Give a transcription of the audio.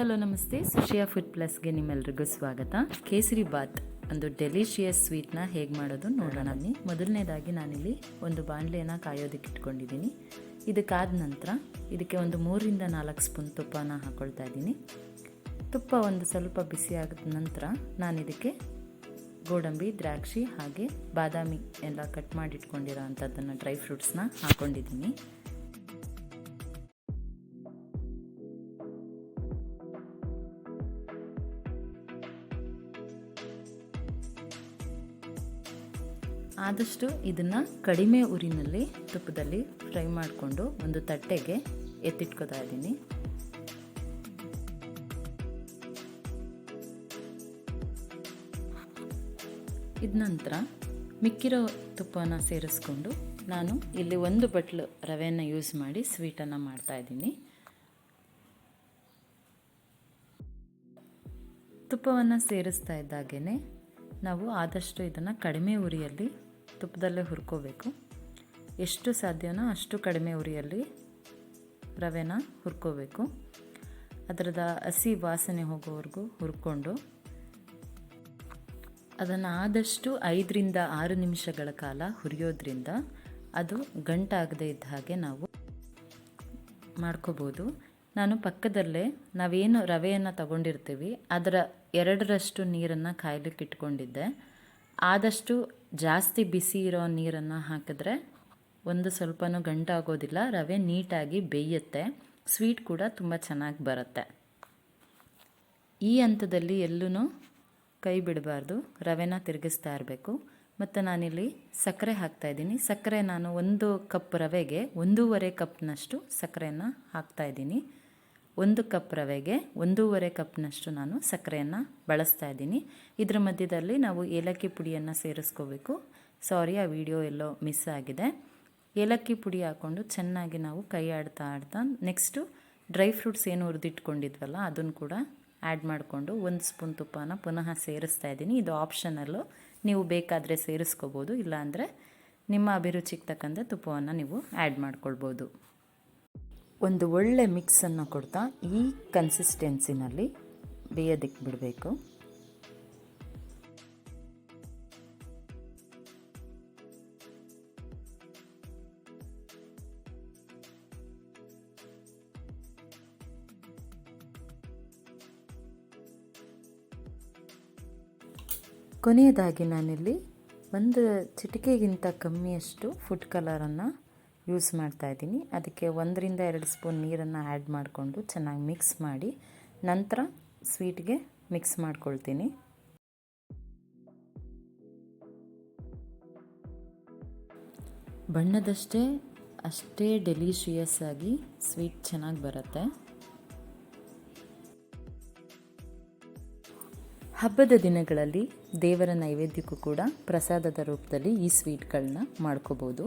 Hello ನಮಸ್ತೆ, ಸುಶಿಯಾ food ಪ್ಲಸ್ಗೆ ನಿಮ್ಮೆಲ್ರಿಗೂ ಸ್ವಾಗತ. ಕೇಸರಿ ಬಾತ್, ಒಂದು ಡೆಲಿಷಿಯಸ್ ಸ್ವೀಟ್ನ ಹೇಗೆ ಮಾಡೋದು ನೋಡೋಣ. ಬನ್ನಿ ಮೊದಲನೇದಾಗಿ ನಾನಿಲ್ಲಿ ಒಂದು ಬಾಣಲೆನ ಕಾಯೋದಕ್ಕೆ ಇಟ್ಕೊಂಡಿದ್ದೀನಿ. ಇದಕ್ಕಾದ ನಂತರ ಇದಕ್ಕೆ ಒಂದು ಮೂರರಿಂದ ನಾಲ್ಕು ಸ್ಪೂನ್ ತುಪ್ಪನ ಹಾಕೊಳ್ತಾ ಇದ್ದೀನಿ. ತುಪ್ಪ ಒಂದು ಸ್ವಲ್ಪ ಬಿಸಿ ಆಗಿದ ನಂತರ ನಾನು ಇದಕ್ಕೆ ಗೋಡಂಬಿ, ದ್ರಾಕ್ಷಿ ಹಾಗೆ ಬಾದಾಮಿ ಎಲ್ಲ ಕಟ್ ಮಾಡಿಟ್ಕೊಂಡಿರೋ ಅಂಥದ್ದನ್ನು ಡ್ರೈ ಫ್ರೂಟ್ಸ್ನ ಹಾಕ್ಕೊಂಡಿದ್ದೀನಿ ಆದಷ್ಟು ಇದನ್ನು ಕಡಿಮೆ ಉರಿನಲ್ಲಿ ತುಪ್ಪದಲ್ಲಿ ಫ್ರೈ ಮಾಡಿಕೊಂಡು ಒಂದು ತಟ್ಟೆಗೆ ಎತ್ತಿಟ್ಕೋತಾ ಇದ್ದೀನಿ. ಇದ ನಂತರ ಮಿಕ್ಕಿರೋ ತುಪ್ಪನ ಸೇರಿಸ್ಕೊಂಡು ನಾನು ಇಲ್ಲಿ ಒಂದು ಬಟ್ಲು ರವೆಯನ್ನು ಯೂಸ್ ಮಾಡಿ ಸ್ವೀಟನ್ನು ಮಾಡ್ತಾ ಇದ್ದೀನಿ. ತುಪ್ಪವನ್ನು ಸೇರಿಸ್ತಾ ಇದ್ದಾಗೇ ನಾವು ಆದಷ್ಟು ಇದನ್ನು ಕಡಿಮೆ ಉರಿಯಲ್ಲಿ ತುಪ್ಪದಲ್ಲೇ ಹುರ್ಕೋಬೇಕು. ಎಷ್ಟು ಸಾಧ್ಯನೋ ಅಷ್ಟು ಕಡಿಮೆ ಉರಿಯಲ್ಲಿ ರವೆನ ಹುರ್ಕೋಬೇಕು. ಅದರದ ಹಸಿ ವಾಸನೆ ಹೋಗೋವರೆಗೂ ಹುರ್ಕೊಂಡು ಅದನ್ನು ಆದಷ್ಟು ಐದರಿಂದ ಆರು ನಿಮಿಷಗಳ ಕಾಲ ಹುರಿಯೋದ್ರಿಂದ ಅದು ಗಂಟಾಗದೇ ಇದ್ದ ಹಾಗೆ ನಾವು ಮಾಡ್ಕೋಬೋದು. ನಾನು ಪಕ್ಕದಲ್ಲೇ ನಾವೇನು ರವೆಯನ್ನು ತಗೊಂಡಿರ್ತೀವಿ, ಅದರ ಎರಡರಷ್ಟು ನೀರನ್ನು ಕಾಯಲಿಕ್ಕೆ ಇಟ್ಕೊಂಡಿದ್ದೆ ಆದಷ್ಟು ಜಾಸ್ತಿ ಬಿಸಿ ಇರೋ ನೀರನ್ನು ಹಾಕಿದ್ರೆ ಒಂದು ಸ್ವಲ್ಪನೂ ಗಂಟಾಗೋದಿಲ್ಲ ರವೆ ನೀಟಾಗಿ ಬೇಯುತ್ತೆ ಸ್ವೀಟ್ ಕೂಡ ತುಂಬ ಚೆನ್ನಾಗಿ ಬರುತ್ತೆ. ಈ ಹಂತದಲ್ಲಿ ಎಲ್ಲೂ ಕೈ ಬಿಡಬಾರ್ದು, ರವೆನ ತಿರುಗಿಸ್ತಾ ಇರಬೇಕು. ಮತ್ತು ನಾನಿಲ್ಲಿ ಸಕ್ಕರೆ ಹಾಕ್ತಾಯಿದ್ದೀನಿ ಸಕ್ಕರೆ ನಾನು ಒಂದು ಕಪ್ ರವೆಗೆ ಒಂದೂವರೆ ಕಪ್ನಷ್ಟು ಸಕ್ಕರೆಯನ್ನು ಹಾಕ್ತಾಯಿದ್ದೀನಿ ಒಂದು ಕಪ್ ರವೆಗೆ ಒಂದೂವರೆ ಕಪ್ನಷ್ಟು ನಾನು ಸಕ್ಕರೆಯನ್ನು ಬಳಸ್ತಾ ಇದ್ದೀನಿ. ಇದರ ಮಧ್ಯದಲ್ಲಿ ನಾವು ಏಲಕ್ಕಿ ಪುಡಿಯನ್ನು ಸೇರಿಸ್ಕೋಬೇಕು. ಸಾರಿ ಆ ವಿಡಿಯೋ ಎಲ್ಲೋ ಮಿಸ್ ಆಗಿದೆ. ಏಲಕ್ಕಿ ಪುಡಿ ಹಾಕ್ಕೊಂಡು ಚೆನ್ನಾಗಿ ನಾವು ಕೈ ಆಡ್ತಾ ಆಡ್ತಾ ನೆಕ್ಸ್ಟು ಡ್ರೈ ಫ್ರೂಟ್ಸ್ ಏನು ಹುರಿದಿಟ್ಕೊಂಡಿದ್ವಲ್ಲ, ಅದನ್ನು ಕೂಡ ಆ್ಯಡ್ ಮಾಡಿಕೊಂಡು ಒಂದು ಸ್ಪೂನ್ ತುಪ್ಪನ ಪುನಃ ಸೇರಿಸ್ತಾ ಇದ್ದೀನಿ. ಇದು ಆಪ್ಷನಲ್ಲು ನೀವು ಬೇಕಾದರೆ ಸೇರಿಸ್ಕೋಬೋದು, ಇಲ್ಲಾಂದರೆ ನಿಮ್ಮ ಅಭಿರುಚಿಗೆ ತಕ್ಕಂತೆ ತುಪ್ಪವನ್ನು ನೀವು ಆ್ಯಡ್ ಮಾಡ್ಕೊಳ್ಬೋದು. ಒಂದು ಒಳ್ಳೆ ಮಿಕ್ಸನ್ನು ಕೊಡ್ತಾ ಈ ಕನ್ಸಿಸ್ಟೆನ್ಸಿನಲ್ಲಿ ಬೇಯೋದಕ್ಕೆ ಬಿಡಬೇಕು. ಕೊನೆಯದಾಗಿ ನಾನಿಲ್ಲಿ ಒಂದು ಚಿಟಿಕೆಗಿಂತ ಕಮ್ಮಿಯಷ್ಟು ಫುಡ್ ಕಲರನ್ನು ಯೂಸ್ ಮಾಡ್ತಾ ಇದ್ದೀನಿ. ಅದಕ್ಕೆ ಒಂದರಿಂದ ಎರಡು ಸ್ಪೂನ್ ನೀರನ್ನು ಆ್ಯಡ್ ಮಾಡಿಕೊಂಡು ಚೆನ್ನಾಗಿ ಮಿಕ್ಸ್ ಮಾಡಿ ನಂತರ ಸ್ವೀಟ್ಗೆ ಮಿಕ್ಸ್ ಮಾಡ್ಕೊಳ್ತೀನಿ. ಬಣ್ಣದಷ್ಟೇ, ಅಷ್ಟೇ ಡೆಲಿಷಿಯಸ್ ಆಗಿ ಸ್ವೀಟ್ ಚೆನ್ನಾಗಿ ಬರುತ್ತೆ. ಹಬ್ಬದ ದಿನಗಳಲ್ಲಿ ದೇವರ ನೈವೇದ್ಯಕ್ಕೂ ಕೂಡ ಪ್ರಸಾದದ ರೂಪದಲ್ಲಿ ಈ ಸ್ವೀಟ್ಗಳನ್ನ ಮಾಡ್ಕೋಬೋದು.